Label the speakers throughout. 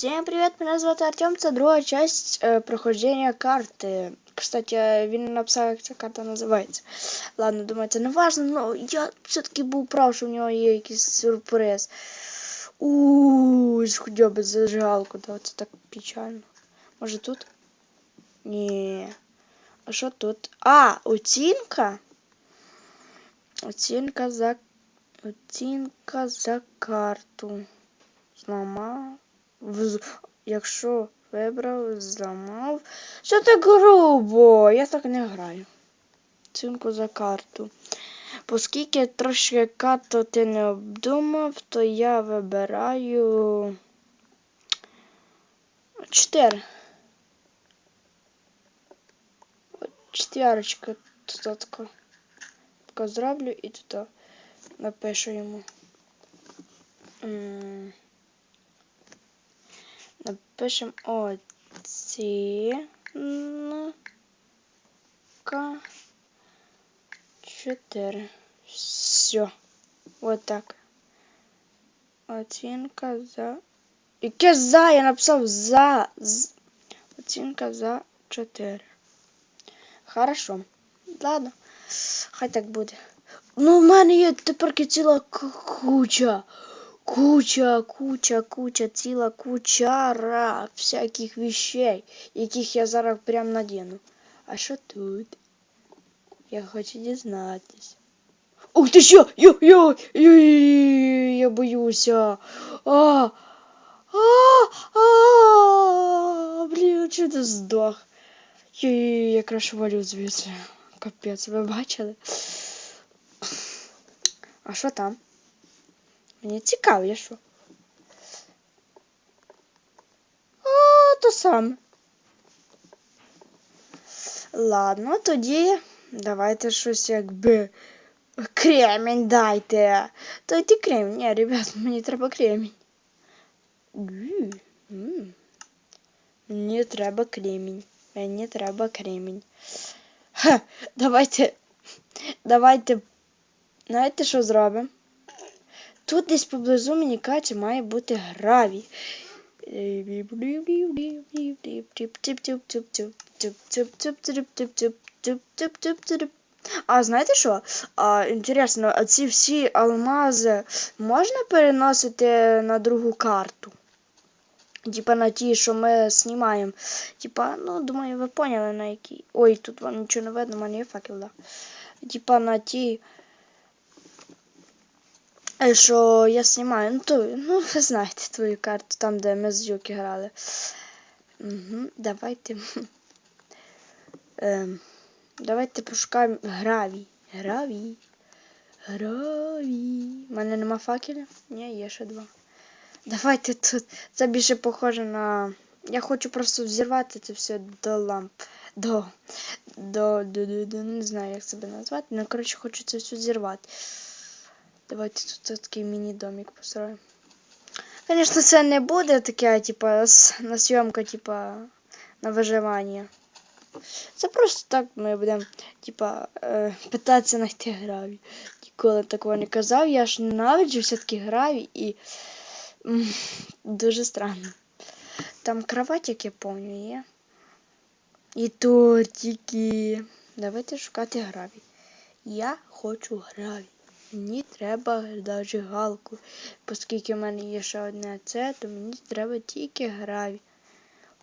Speaker 1: Всем привет, меня зовут Артем, це друга часть е, проходження карти. Кстати, не написав, як ця карта називається. Ладно, думаю, це не важно, але я все-таки був прав, що в нього є якийсь сюрприз. Ууу, хоча б зажигалку, да, це так печально. Може тут? Ні. А що тут? А, оцінка? Оцінка за. Оцінка за карту. Зламав. Якщо вибрав, зламав. Що так грубо? Я так не граю. Оцінку за карту. Оскільки трошки карту ти не обдумав, то я вибираю 4. Четвірочка тут зроблю і тут напишу йому. М, Напишем оцінка 4. Все. Вот так. Оцінка за. Яке за? Я написав за. З- Оцінка за 4. Хорошо. Ладно. Хай так буде. Ну, в мене є тепер ціла куча. Куча, куча, куча, ціла кучара всяких вещей, яких я зараз прям надіну. А що тут? Я хочу дізнатись. Ух ти що! Йо, йо, йо, я боюся. А, а, а, блін, чи ти здох? Йой, я краще валю звідси. Капець, ви бачили? А що там? Мені цікаво, я що? О, то саме. Ладно, тоді давайте щось якби кремінь дайте. Дайте кремінь. Ні, ребят, мені треба кремінь. М, м. Мені треба кремінь. Мені треба кремінь. Ха, давайте. Давайте. Знаєте, що зробимо? Тут десь поблизу мені Катя має бути гравій. А знаєте що? А, інтересно, ці всі алмази можна переносити на другу карту? Типа на ті, що ми знімаємо. Типа, ну, думаю, ви поняли на які. Ой, тут вам нічого не видно, мене є факел, да. Типа на ті. Е, Що я знімаю, ну то, ну ви знаєте твою карту, там, де ми з Юки грали. Угу, давайте. Ем, давайте пошукаємо гравій. Гравій. Гравій. У мене нема факеля? Ні, є ще два. Давайте тут. Це більше похоже на. Я хочу просто взірвати це все до ламп. До. До. До, до, до не знаю, як себе назвати. Ну, коротше, хочу це все зірвати. Давайте тут такий міні-домик построїмо. Звісно, це не буде таке, типа, на зйомка, типа, на виживання. Це просто так ми будемо, типа, е, питатися знайти гравій. Ніколи такого не казав, я ж ненавиджу все-таки гравій і дуже странно. Там кровать, як я пам'ятаю, є. І тортики. Давайте шукати гравій. Я хочу гравій. Мені треба зажигалку. Оскільки в мене є ще одне це, то мені треба тільки гравій.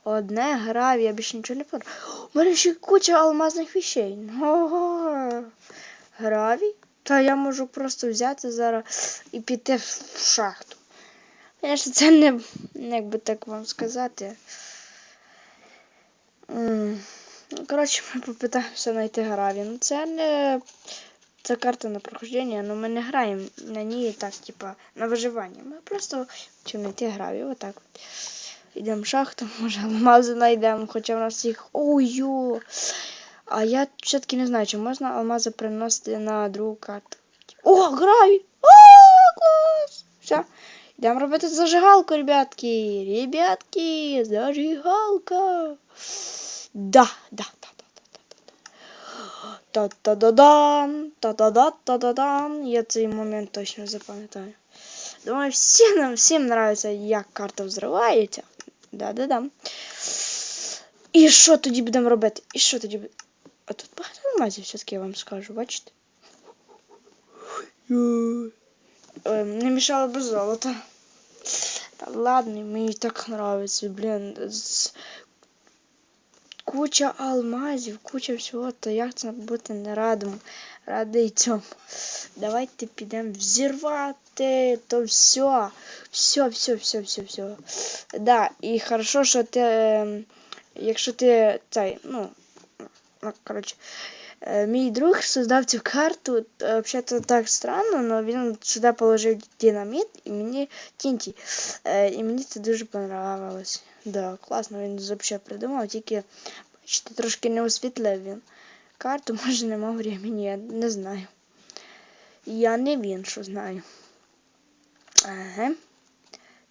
Speaker 1: Одне гравій, я більше нічого не пам'ятаю. У мене ще куча алмазних вещей. Ого. Гравій? Та я можу просто взяти зараз і піти в шахту. Звісно, це не, як би так вам сказати. Ну, Коротше, ми попитаємося знайти гравій. Ну це не. Це карта на прохождення, але ми не граємо на ній так, типа, на виживання. Ми просто хочемо знайти гравій. Отак от. В шахту, може алмази знайдемо, хоча в нас їх. Ой-ю! А я все-таки не знаю, чи можна алмази приносити на другу карту. О, гравій! О, клас! Все. Йдемо робити зажигалку, ребятки. Ребятки, зажигалка. Да, да. Та-та-да-дам, та-та-да-та-да-дам. Я цей момент точно запам'ятаю. Думаю, всім нам всім нравиться, як карта взривається. Да-да-да. І що тоді будемо робити? І що тоді буде? А тут багато алмазів все-таки я вам скажу, бачите? Ем, Не мішало би золото. Та ладно, мені так нравиться, блін. Куча алмазів, куча всього, то як це бути не радим, радий цьому. Давайте підемо взірвати то все. Все, все, все, все, все. Да, і хорошо, що ти, ем, якщо ти цей, ну, ну, коротше, е, мій друг создав цю карту, взагалі так странно, але він сюди положив динаміт і мені тінті. Е, І мені це дуже понравилось. Да, класно, він взагалі придумав, тільки бачите, трошки не освітлив він. Карту, може, нема времени, я не знаю. Я не він, що знаю. Ага.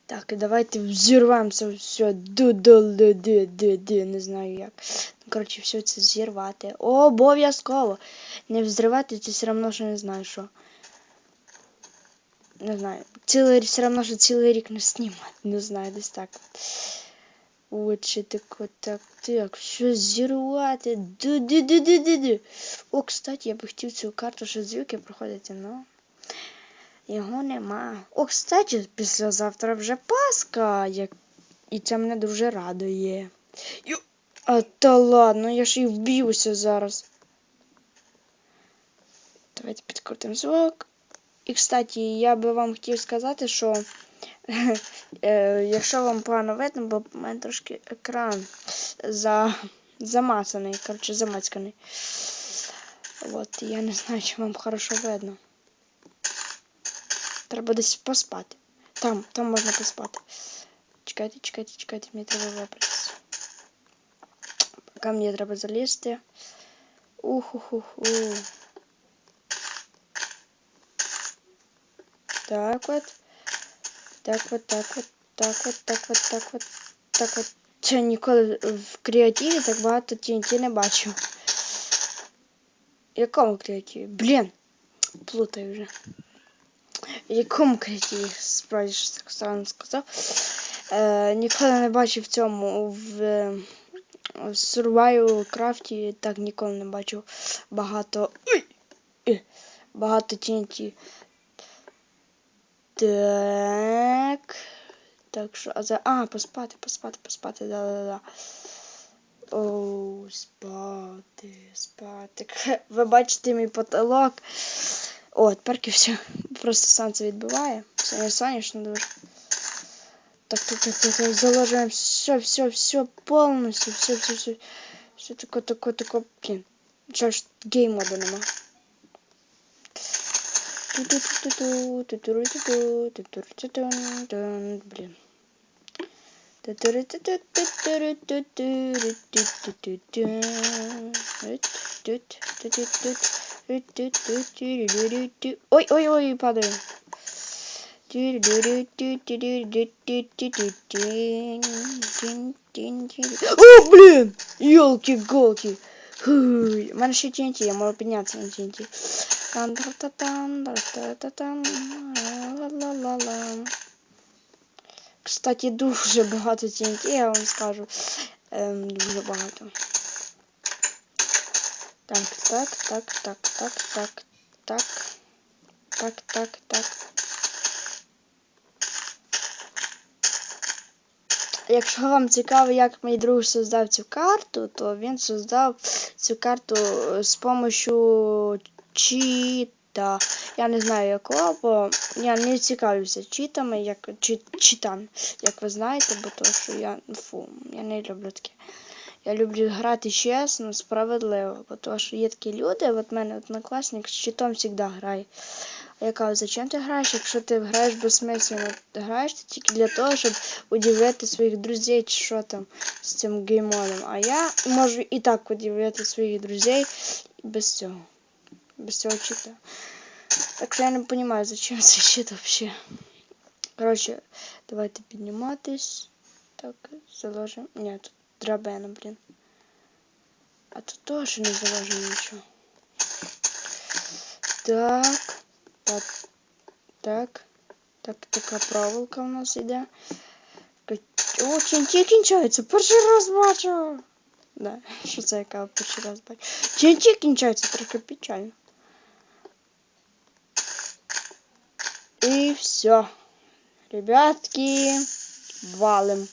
Speaker 1: Так, і давайте взірвемося все. ду ду ду ду ду ду Не знаю як. Коротше, все це зірвати. Обов'язково. Не взривати, це все одно, що не знаю що. Не знаю. Цілий все одно, що цілий рік не знімати. Не знаю, десь так. Отже, так так, так, що зірвати. ду ду ду ду ду ду О, кстати, я б хотів цю карту ще звідки проходити, ну. Його нема. О, кстати, післязавтра вже Пасха, як... і це мене дуже радує. Ю... А та ладно, я ж і вб'юся зараз. Давайте підкрутимо звук. І, кстати, я би вам хотів сказати, що якщо вам погано видно, бо в мене трошки екран за... замацаний, коротше, замацьканий. От, я не знаю, чи вам хорошо видно. Треба десь поспати. Там, там можна поспати. Чекайте, чекайте, чекайте, мені треба вибратися. Поки мені треба залізти. Уху-ху-ху. Так от. Так от, так от, так от, так от, так от, так от. Це ніколи в креативі так багато TNT не бачив. Якому креативі? Блін! Плутаю вже. Якому креативі, справді ж так странно сказав. Е, ніколи не бачив в цьому в, в Survival Craft так ніколи не бачив багато. Багато TNT. Так. Так що, а за. А, поспати, поспати, поспати, да-да-да. Оу, спати, спати. Ви бачите мій потолок. О, тепер все. Просто сонце відбиває. Сьогодні сонячно дуже. Так, так, так, так, так, заложуємо все, все, все, повністю, все, все, все. Все таке, таке, таке, блін. Жаль, що гейм нема. Блін. Ой, ой, ой, падаю. О, блін! Йолки-голки! У мене ще TNT, я можу піднятися на TNT. Кстати, дуже багато TNT, я вам скажу. Ем, дуже багато. Так, так, так, так, так, так, так. Так, так, так. Якщо вам цікаво, як мій друг создав цю карту, то він создав цю карту з допомогою чіта. Я не знаю якого, бо я не цікавлюся читами, як чи, читан, як ви знаєте, бо то що я фу, я не люблю таке. Я люблю грати чесно, справедливо, бо то що є такі люди, от мене однокласник з читом завжди грає. А я кажу, зачем ти граєш, якщо ти граєш безсмисленно? Ти граєш ти тільки для того, щоб удивити своїх друзей чи що там з цим геймодом. А я можу і так удивити своїх друзей без цього. Без цього чита. Так що я не розумію, зачем цей щит вообще. Коротше, давайте підніматись. Так, заложимо. Ні, тут драбина, блін. А тут теж не заложено нічого. Так. Так. Так. Так, така проволока у нас іде. О, TNT кінчається. Перший раз бачу. Да, що це яка перший раз бачу. TNT кінчається, трохи печально. І все. Ребятки, валим.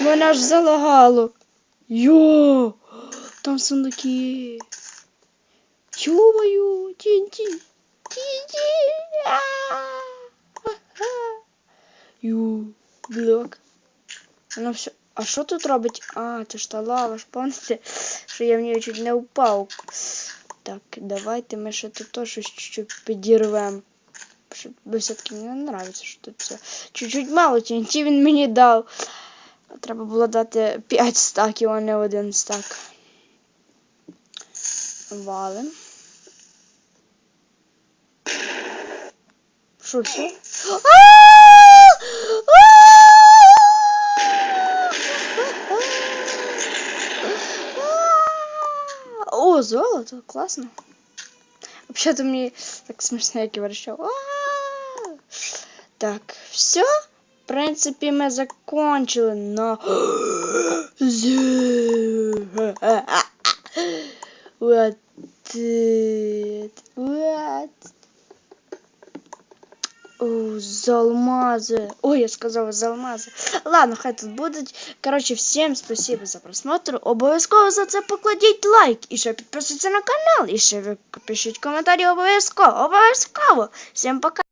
Speaker 1: Мене аж залагало. Йо! Там сундуки. TNT. TNT. А! Ю, блок. Ну все. А що тут робить? А, це ж та лава, помните, що я в нього чуть не впав. Так, давайте ми ще тут теж чуть-чуть підірвемо. Все-таки мені не подобається, тут все. Чуть-чуть мало TNT він мені дав. Треба було дати 5 стаків, а не один стак. Валим. Що це? О, золото, класно. Вообще-то мне так смешно, я вирішав. Так, все. В принципі, ми закончили на What it? What? О, за алмази. Ой, я сказала за алмази. Ладно, хай тут будуть. Коротше, всім спасибо за просмотр. Обов'язково за це покладіть лайк. І ще підписуйтесь на канал. І ще ви пишіть коментарі обов'язково. Обов'язково. Всім пока.